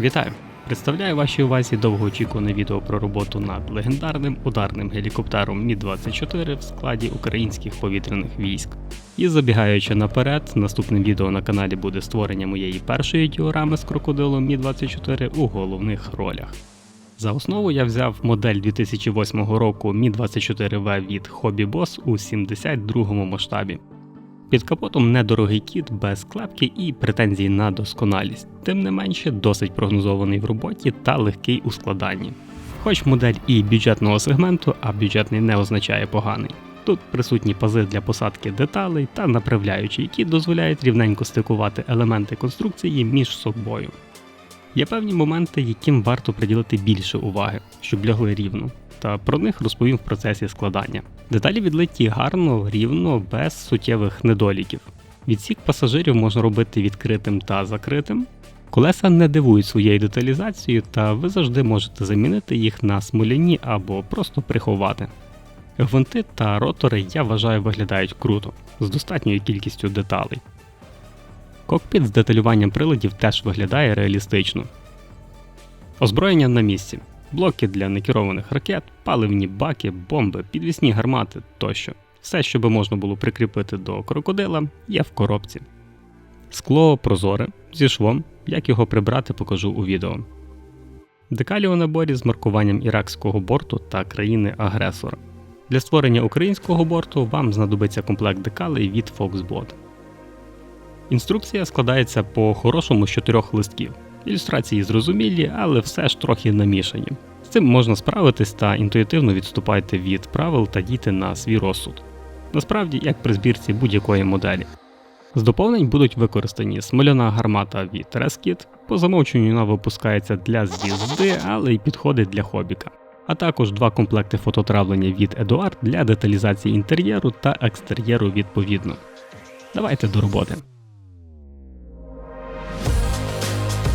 Вітаю! Представляю вашій увазі довгоочікуване відео про роботу над легендарним ударним гелікоптером Мі-24 в складі українських повітряних військ. І забігаючи наперед, наступним відео на каналі буде створення моєї першої діорами з крокодилом Мі-24 у головних ролях. За основу я взяв модель 2008 року Мі-24В від Hobby Boss у 72 масштабі. Під капотом недорогий кіт без клепки і претензій на досконалість, тим не менше досить прогнозований в роботі та легкий у складанні. Хоч модель і бюджетного сегменту, а бюджетний не означає поганий. Тут присутні пази для посадки деталей та направляючі, які дозволяють рівненько стикувати елементи конструкції між собою. Є певні моменти, яким варто приділити більше уваги, щоб лягли рівно, та про них розповім в процесі складання. Деталі відлиті гарно, рівно, без суттєвих недоліків. Відсік пасажирів можна робити відкритим та закритим. Колеса не дивують своєю деталізацією, та ви завжди можете замінити їх на смоляні або просто приховати. Гвинти та ротори я вважаю виглядають круто, з достатньою кількістю деталей. Кокпіт з деталюванням приладів теж виглядає реалістично. Озброєння на місці. Блоки для некерованих ракет, паливні баки, бомби, підвісні гармати тощо. Все, що би можна було прикріпити до крокодила, є в коробці. Скло прозоре зі швом, як його прибрати, покажу у відео. Декалі у наборі з маркуванням іракського борту та країни-агресора. Для створення українського борту вам знадобиться комплект декалей від Foxbot. Інструкція складається по хорошому з чотирьох листків. Ілюстрації зрозумілі, але все ж трохи намішані. З цим можна справитись та інтуїтивно відступайте від правил та дійте на свій розсуд. Насправді, як при збірці будь-якої моделі. З доповнень будуть використані смоляна гармата від Reskit, по замовченню вона випускається для звізди, але й підходить для хобіка. А також два комплекти фототравлення від Eduard для деталізації інтер'єру та екстер'єру відповідно. Давайте до роботи.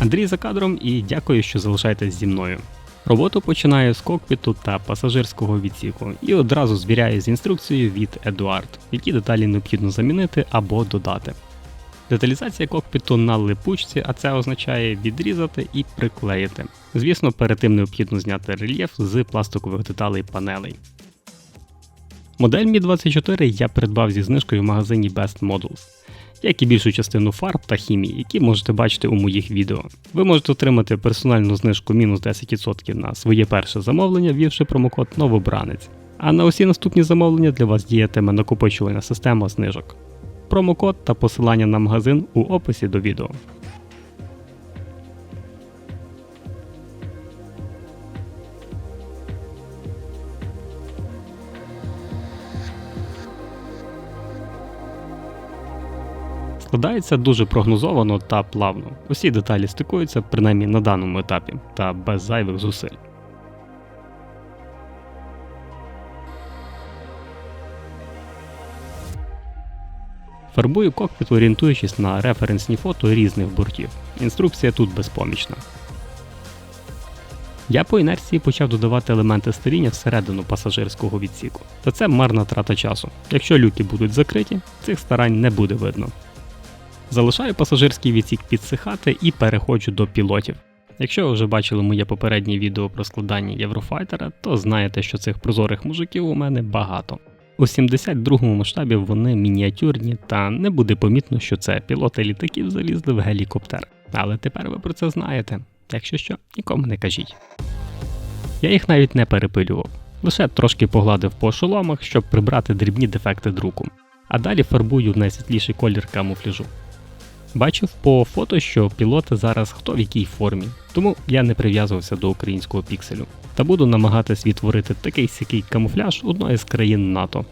Андрій за кадром і дякую, що залишаєтесь зі мною. Роботу починаю з кокпіту та пасажирського відсіку і одразу звіряю з інструкцією від Eduard, які деталі необхідно замінити або додати. Деталізація кокпіту на липучці, а це означає відрізати і приклеїти. Звісно, перед тим необхідно зняти рельєф з пластикових деталей панелей. Модель Mi 24 я придбав зі знижкою в магазині Best Models як і більшу частину фарб та хімії, які можете бачити у моїх відео. Ви можете отримати персональну знижку мінус 10% на своє перше замовлення, ввівши промокод Новобранець. А на усі наступні замовлення для вас діятиме накопичувальна система знижок. Промокод та посилання на магазин у описі до відео. Складається дуже прогнозовано та плавно. Усі деталі стикуються, принаймні на даному етапі, та без зайвих зусиль. Фарбую кокпіт, орієнтуючись на референсні фото різних бортів. Інструкція тут безпомічна. Я по інерції почав додавати елементи старіння всередину пасажирського відсіку. Та це марна трата часу. Якщо люки будуть закриті, цих старань не буде видно. Залишаю пасажирський відсік підсихати і переходжу до пілотів. Якщо ви вже бачили моє попереднє відео про складання Єврофайтера, то знаєте, що цих прозорих мужиків у мене багато. У 72-му масштабі вони мініатюрні, та не буде помітно, що це пілоти літаків залізли в гелікоптер. Але тепер ви про це знаєте. Якщо що, нікому не кажіть. Я їх навіть не перепилював, лише трошки погладив по шоломах, щоб прибрати дрібні дефекти друку. А далі фарбую найсвітліший колір камуфляжу. Бачив по фото, що пілоти зараз хто в якій формі, тому я не прив'язувався до українського пікселю та буду намагатись відтворити такий сякий камуфляж одної з країн НАТО.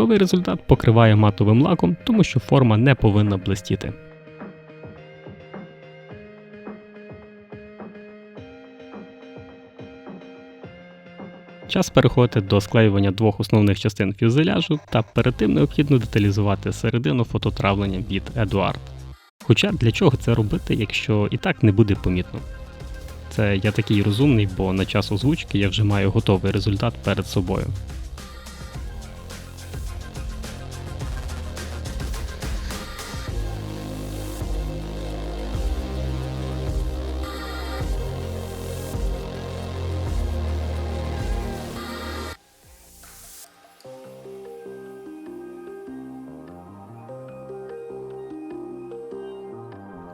Готовий результат покриває матовим лаком, тому що форма не повинна блистіти. Час переходити до склеювання двох основних частин фюзеляжу та перед тим необхідно деталізувати середину фототравлення від Eduard. Хоча для чого це робити, якщо і так не буде помітно? Це я такий розумний, бо на час озвучки я вже маю готовий результат перед собою.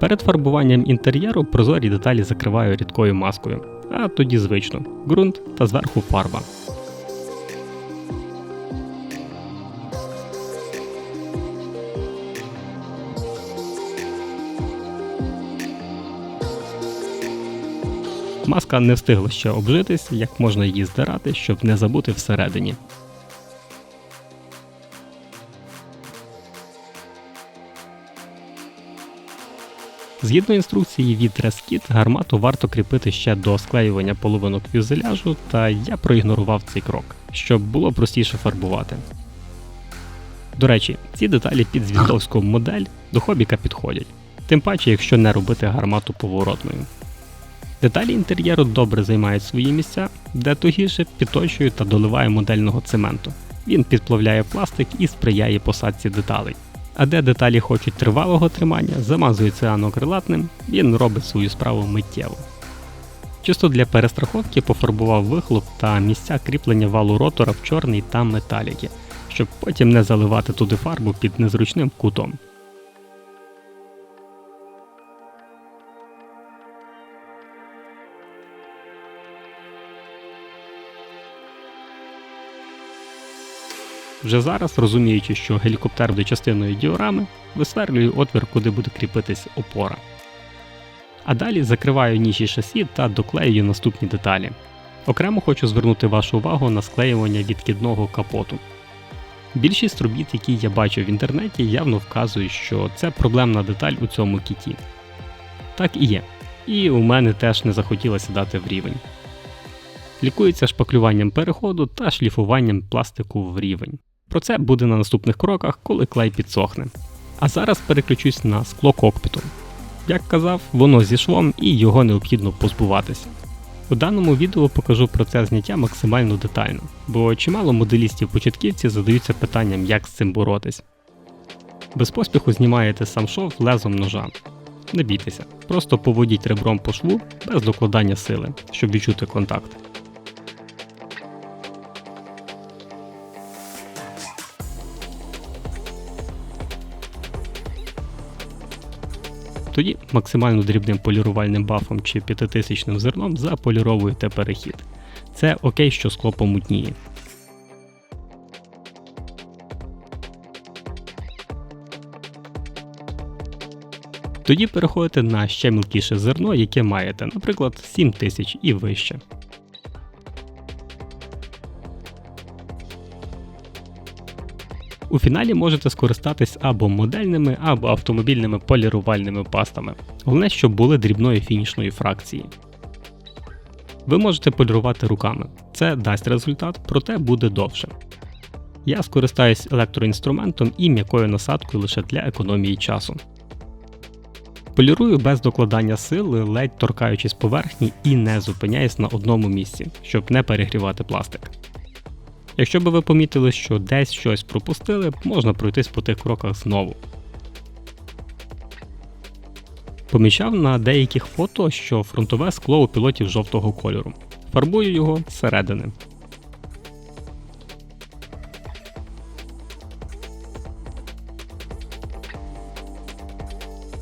Перед фарбуванням інтер'єру прозорі деталі закриваю рідкою маскою, а тоді звично ґрунт та зверху фарба. Маска не встигла ще обжитись, як можна її здирати, щоб не забути всередині. Згідно інструкції від Reskit, гармату варто кріпити ще до склеювання половинок фюзеляжу, та я проігнорував цей крок, щоб було простіше фарбувати. До речі, ці деталі під звіздовську модель до хобіка підходять, тим паче, якщо не робити гармату поворотною. Деталі інтер'єру добре займають свої місця, де тугіше підточую та доливаю модельного цементу. Він підплавляє пластик і сприяє посадці деталей. А де деталі хочуть тривалого тримання, замазує цианокрилатним, він робить свою справу миттєво. Чисто для перестраховки пофарбував вихлоп та місця кріплення валу ротора в чорний та металіки, щоб потім не заливати туди фарбу під незручним кутом. Вже зараз, розуміючи, що гелікоптер буде частиною діорами, висверлюю отвір, куди буде кріпитись опора. А далі закриваю ніші шасі та доклеюю наступні деталі. Окремо хочу звернути вашу увагу на склеювання відкидного капоту. Більшість робіт, які я бачу в інтернеті, явно вказують, що це проблемна деталь у цьому кіті. Так і є. І у мене теж не захотілося дати в рівень. Лікується шпаклюванням переходу та шліфуванням пластику в рівень. Про це буде на наступних кроках, коли клей підсохне. А зараз переключусь на скло кокпіту. Як казав, воно зі швом і його необхідно позбуватися. У даному відео покажу процес зняття максимально детально, бо чимало моделістів-початківців задаються питанням, як з цим боротись. Без поспіху знімаєте сам шов лезом ножа. Не бійтеся, просто поводіть ребром по шву без докладання сили, щоб відчути контакт. Тоді максимально дрібним полірувальним бафом чи п'ятитисячним зерном заполіровуєте перехід. Це окей, що скло помутніє. Тоді переходите на ще мілкіше зерно, яке маєте, наприклад, 7000 і вище. У фіналі можете скористатись або модельними, або автомобільними полірувальними пастами. Головне, щоб були дрібної фінішної фракції. Ви можете полірувати руками. Це дасть результат, проте буде довше. Я скористаюсь електроінструментом і м'якою насадкою лише для економії часу. Полірую без докладання сили, ледь торкаючись поверхні і не зупиняюсь на одному місці, щоб не перегрівати пластик. Якщо би ви помітили, що десь щось пропустили, можна пройтись по тих кроках знову. Помічав на деяких фото, що фронтове скло у пілотів жовтого кольору. Фарбую його зсередини.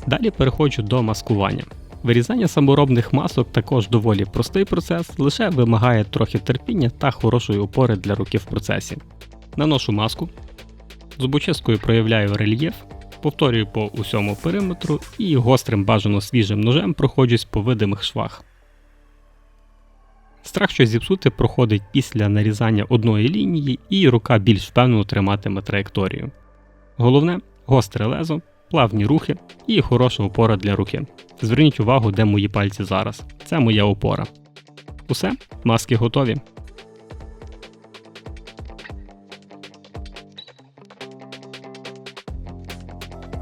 Далі переходжу до маскування. Вирізання саморобних масок також доволі простий процес, лише вимагає трохи терпіння та хорошої опори для руки в процесі. Наношу маску, зубочисткою проявляю рельєф, повторюю по усьому периметру і гострим бажано свіжим ножем проходжусь по видимих швах. Страх щось зіпсути проходить після нарізання одної лінії, і рука більш впевнено триматиме траєкторію. Головне гостре лезо, плавні рухи і хороша опора для руки. Зверніть увагу, де мої пальці зараз. Це моя опора. Усе, маски готові.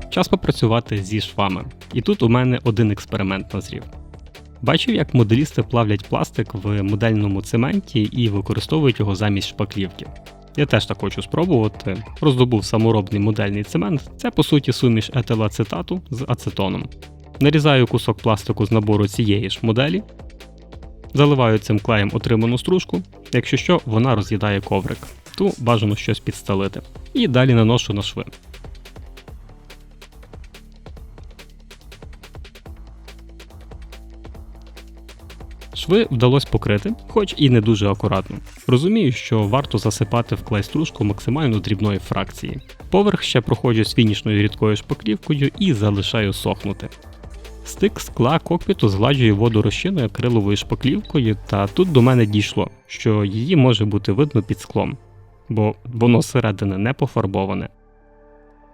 Час попрацювати зі швами. І тут у мене один експеримент назрів. Бачив, як моделісти плавлять пластик в модельному цементі і використовують його замість шпаклівки. Я теж так хочу спробувати. Роздобув саморобний модельний цемент. Це по суті суміш етилацетату з ацетоном. Нарізаю кусок пластику з набору цієї ж моделі, заливаю цим клеєм отриману стружку, якщо що, вона роз'їдає коврик, ту бажано щось підстелити. І далі наношу на шви. Шви вдалося покрити, хоч і не дуже акуратно. Розумію, що варто засипати в клей стружку максимально дрібної фракції. Поверх ще проходжу з фінішною рідкою шпаклівкою і залишаю сохнути. Стик скла кокпіту згладжує воду розчиною акриловою шпаклівкою, та тут до мене дійшло, що її може бути видно під склом, бо воно зсередини не пофарбоване.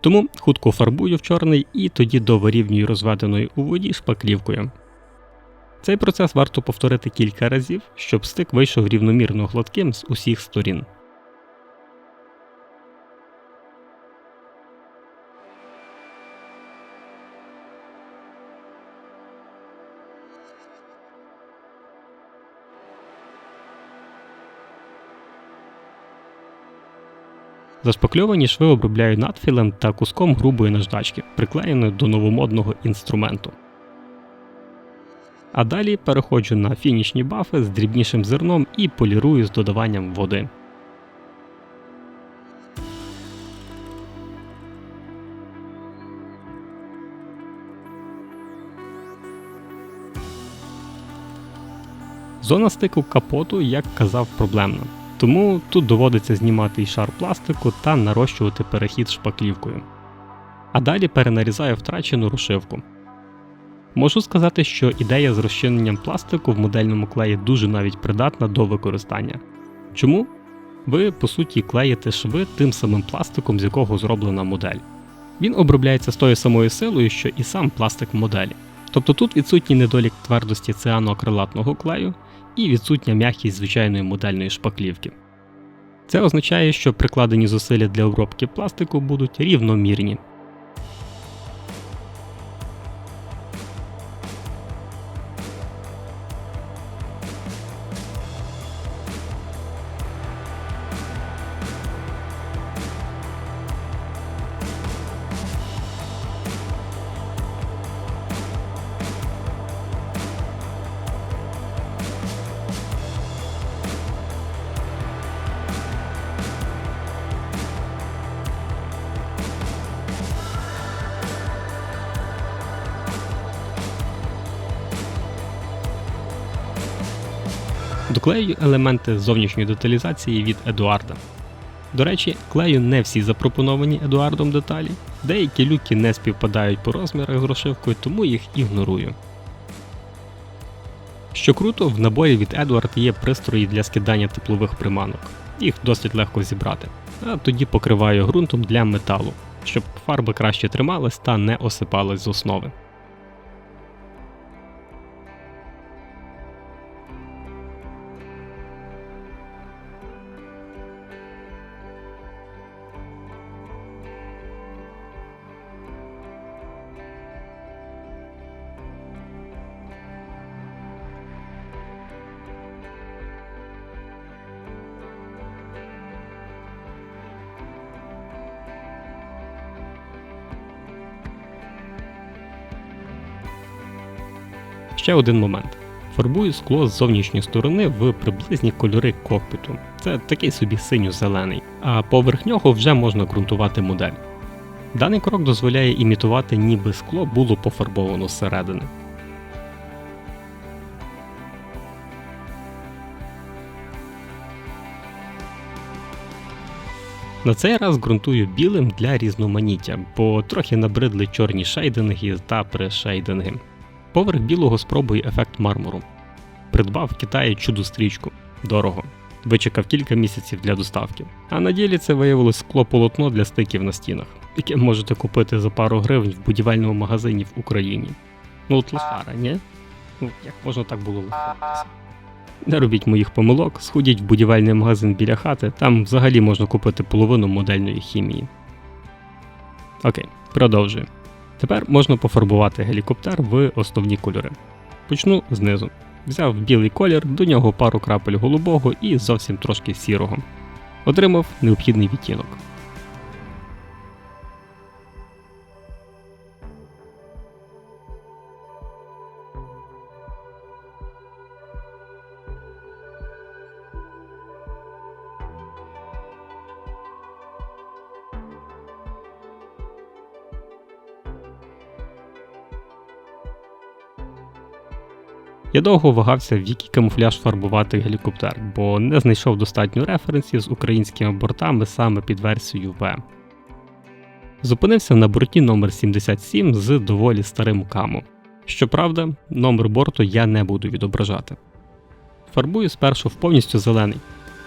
Тому хутко фарбую в чорний і тоді довирівнюю розведеною у воді шпаклівкою. Цей процес варто повторити кілька разів, щоб стик вийшов рівномірно гладким з усіх сторін. Зашпакльовані шви обробляю надфілем та куском грубої наждачки, приклеєної до новомодного інструменту. А далі переходжу на фінішні бафи з дрібнішим зерном і полірую з додаванням води. Зона стику капоту, як казав, проблемна. Тому тут доводиться знімати і шар пластику та нарощувати перехід шпаклівкою. А далі перенарізаю втрачену рушивку. Можу сказати, що ідея з розчиненням пластику в модельному клеї дуже навіть придатна до використання. Чому? Ви, по суті, клеїте шви тим самим пластиком, з якого зроблена модель. Він обробляється з тою самою силою, що і сам пластик моделі. Тобто тут відсутній недолік твердості цианоакрилатного клею і відсутня м'якість звичайної модельної шпаклівки. Це означає, що прикладені зусилля для обробки пластику будуть рівномірні. Елементи зовнішньої деталізації від Едуарда. До речі, клею не всі запропоновані Едуардом деталі, деякі люки не співпадають по розмірах з розшивкою, тому їх ігнорую. Що круто, в наборі від Edward є пристрої для скидання теплових приманок. Їх досить легко зібрати, а тоді покриваю ґрунтом для металу, щоб фарба краще трималась та не осипалась з основи. Ще один момент. Фарбую скло з зовнішньої сторони в приблизні кольори кокпіту. Це такий собі синьо-зелений, а поверх нього вже можна ґрунтувати модель. Даний крок дозволяє імітувати, ніби скло було пофарбовано зсередини. На цей раз ґрунтую білим для різноманіття, бо трохи набридли чорні шейдинги та прешейдинги. Поверх білого спробую ефект мармуру. придбав в Китаї чудо стрічку. Дорого. Вичекав кілька місяців для доставки. А на ділі це виявилось скло полотно для стиків на стінах, яке можете купити за пару гривень в будівельному магазині в Україні. Ну от лошара, ні? Ну, як можна так було лохатися? Не робіть моїх помилок, сходіть в будівельний магазин біля хати, там взагалі можна купити половину модельної хімії. Окей, продовжую. Тепер можна пофарбувати гелікоптер в основні кольори. Почну знизу. Взяв білий колір, до нього пару крапель голубого і зовсім трошки сірого. Отримав необхідний відтінок. Довго вагався, в який камуфляж фарбувати гелікоптер, бо не знайшов достатньо референсів з українськими бортами саме під версією В. Зупинився на борті номер 77 з доволі старим камо. Щоправда, номер борту я не буду відображати. Фарбую спершу в повністю зелений.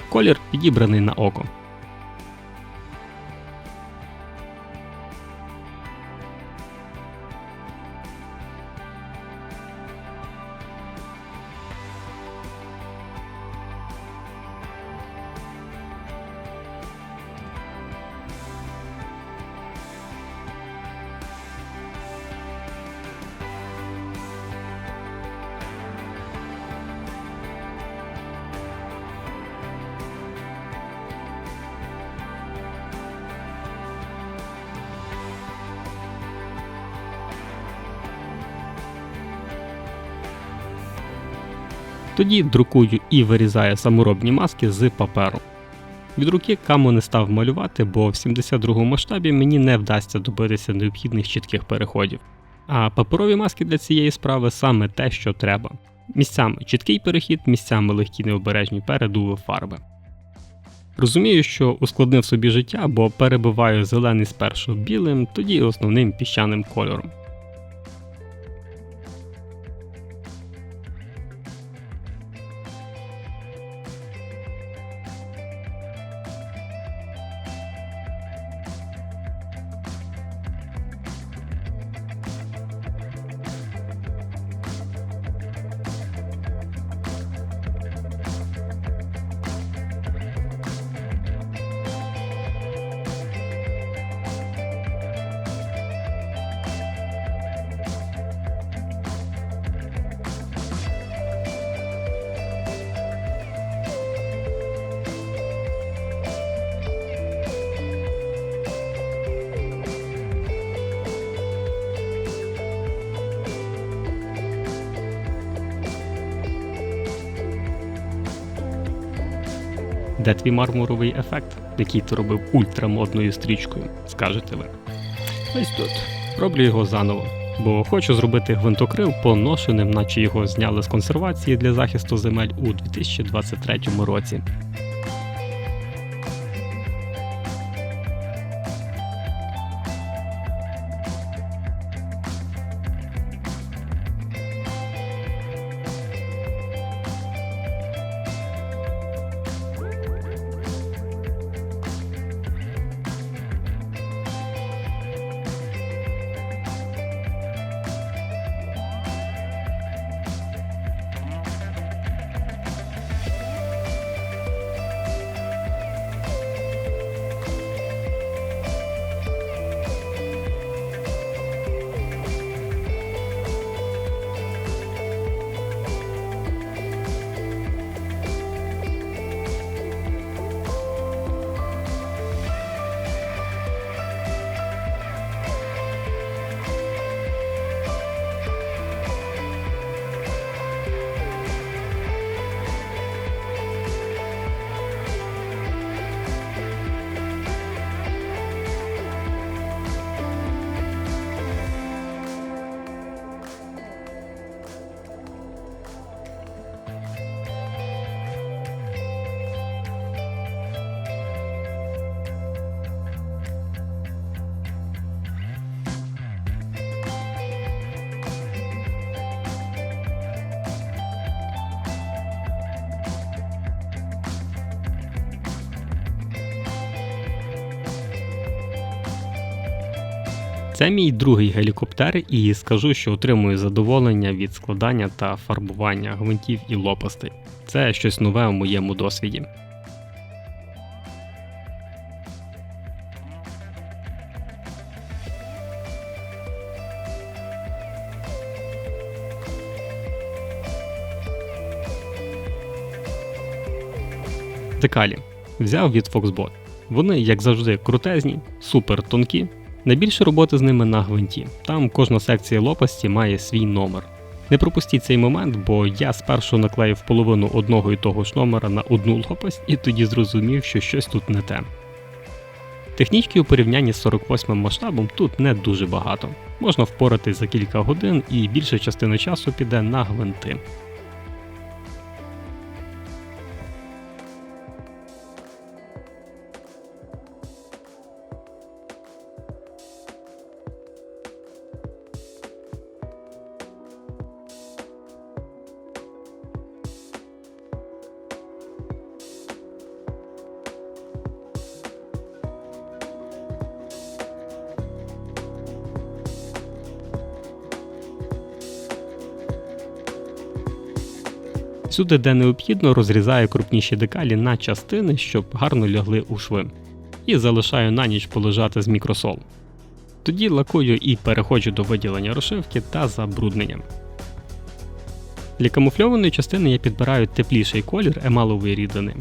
Колір підібраний на око. Тоді друкую і вирізаю саморобні маски з паперу. Від руки каму не став малювати, бо в 72 масштабі мені не вдасться добитися необхідних чітких переходів. А паперові маски для цієї справи саме те, що треба. Місцями чіткий перехід, місцями легкі необережні передуви фарби. Розумію, що ускладнив собі життя, бо перебиваю зелений спершу білим, тоді основним піщаним кольором. Де твій мармуровий ефект, який ти робив ультрамодною стрічкою, скажете ви. Ось тут. Роблю його заново, бо хочу зробити гвинтокрил поношеним, наче його зняли з консервації для захисту земель у 2023 році. Це мій другий гелікоптер, і скажу, що отримую задоволення від складання та фарбування гвинтів і лопастей. Це щось нове у моєму досвіді. Декалі взяв від Foxbot. Вони, як завжди, крутезні, супер тонкі. Найбільше роботи з ними на гвинті. Там кожна секція лопасті має свій номер. Не пропустіть цей момент, бо я спершу наклеїв половину одного і того ж номера на одну лопасть і тоді зрозумів, що щось тут не те. Технічки у порівнянні з 48 масштабом тут не дуже багато. Можна впоратись за кілька годин і більша частина часу піде на гвинти. Всюди, де необхідно, розрізаю крупніші декалі на частини, щоб гарно лягли у шви. І залишаю на ніч полежати з мікросол. Тоді лакую і переходжу до виділення розшивки та забруднення. Для камуфльованої частини я підбираю тепліший колір емалової рідини.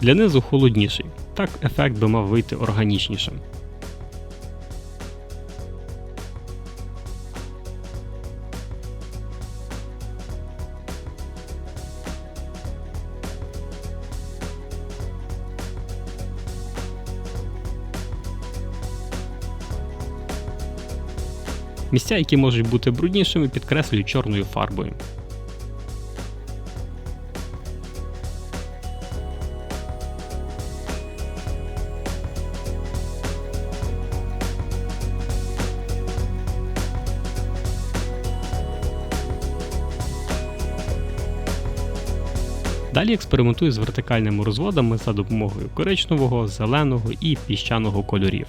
Для низу холодніший, так ефект би мав вийти органічнішим. Місця, які можуть бути бруднішими, підкреслюю чорною фарбою. Далі експериментую з вертикальними розводами за допомогою коричневого, зеленого і піщаного кольорів.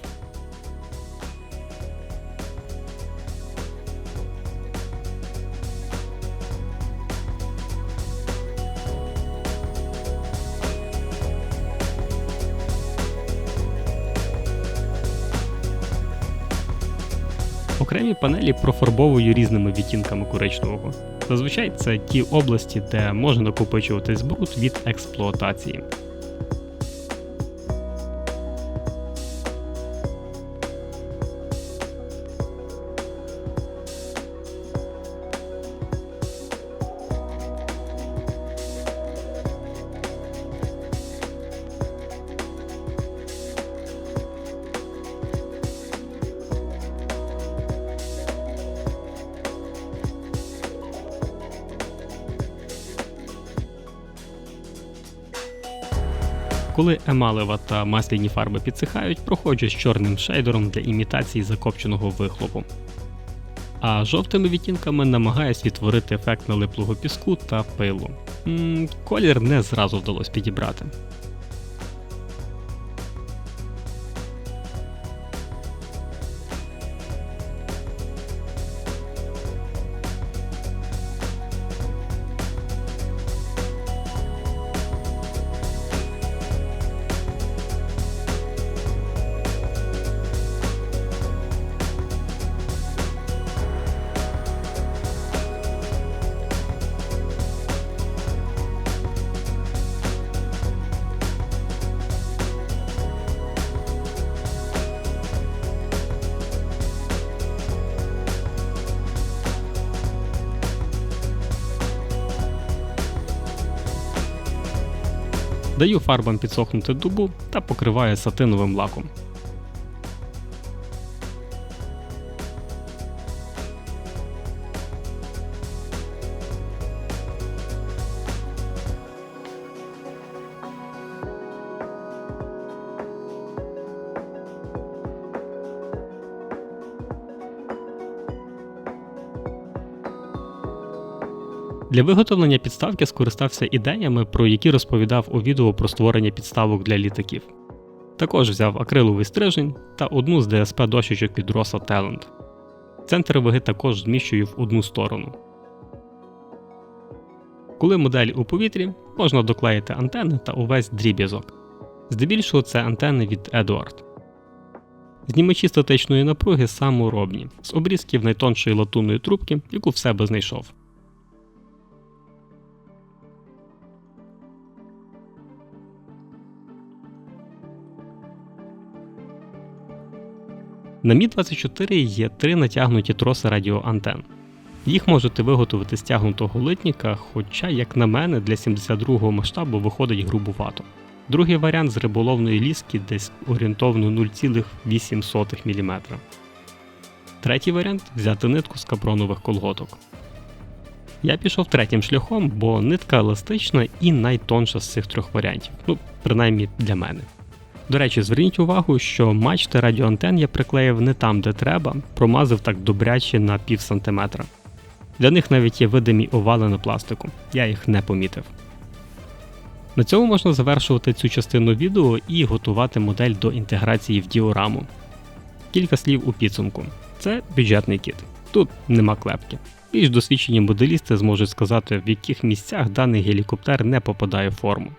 Окремі панелі профарбовую різними відтінками коричневого. Зазвичай це ті області, де може накопичуватись бруд від експлуатації. Коли емалева та масляні фарби підсихають, проходжу з чорним шейдером для імітації закопченого вихлопу. А жовтими відтінками намагаюсь відтворити ефект налиплого піску та пилу. М, колір не зразу вдалося підібрати. Даю фарбам підсохнути дубу та покриваю сатиновим лаком. Для виготовлення підставки скористався ідеями, про які розповідав у відео про створення підставок для літаків. Також взяв акриловий стрижень та одну з ДСП дощечок від Rosa Talent. Центр ваги також зміщую в одну сторону. Коли модель у повітрі, можна доклеїти антени та увесь дріб'язок. Здебільшого це антени від Edward. Знімачі статичної напруги саморобні, з обрізків найтоншої латунної трубки, яку в себе знайшов. На Мі 24 є три натягнуті троси радіоантен. Їх можете виготовити з тягнутого литніка, хоча, як на мене, для 72-го масштабу виходить грубувато. Другий варіант з риболовної ліски десь орієнтовно 0,8 мм. Третій варіант взяти нитку з капронових колготок. Я пішов третім шляхом, бо нитка еластична і найтонша з цих трьох варіантів, ну, принаймні для мене. До речі, зверніть увагу, що мачти радіоантен я приклеїв не там, де треба, промазав так добряче на пів сантиметра. Для них навіть є видимі овали на пластику, я їх не помітив. На цьому можна завершувати цю частину відео і готувати модель до інтеграції в діораму. Кілька слів у підсумку. Це бюджетний кіт. Тут нема клепки. Більш досвідчені моделісти зможуть сказати, в яких місцях даний гелікоптер не попадає в форму.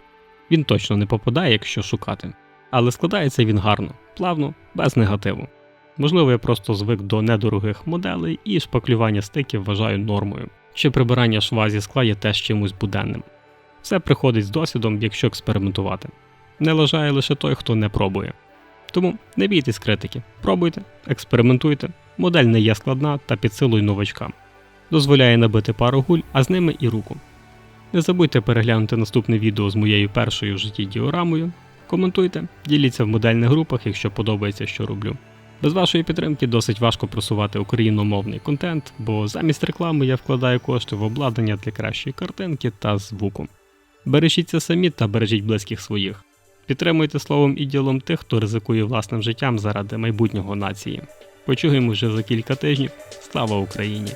Він точно не попадає, якщо шукати. Але складається він гарно, плавно, без негативу. Можливо, я просто звик до недорогих моделей і шпаклювання стиків вважаю нормою. Чи прибирання шва зі скла є теж чимось буденним. Все приходить з досвідом, якщо експериментувати. Не лажає лише той, хто не пробує. Тому не бійтесь критики, пробуйте, експериментуйте. Модель не є складна та під силою новачкам. Дозволяє набити пару гуль, а з ними і руку. Не забудьте переглянути наступне відео з моєю першою в житті діорамою. Коментуйте, діліться в модельних групах, якщо подобається, що роблю. Без вашої підтримки досить важко просувати україномовний контент, бо замість реклами я вкладаю кошти в обладнання для кращої картинки та звуку. Бережіться самі та бережіть близьких своїх. Підтримуйте словом і ділом тих, хто ризикує власним життям заради майбутнього нації. Почуємо вже за кілька тижнів. Слава Україні!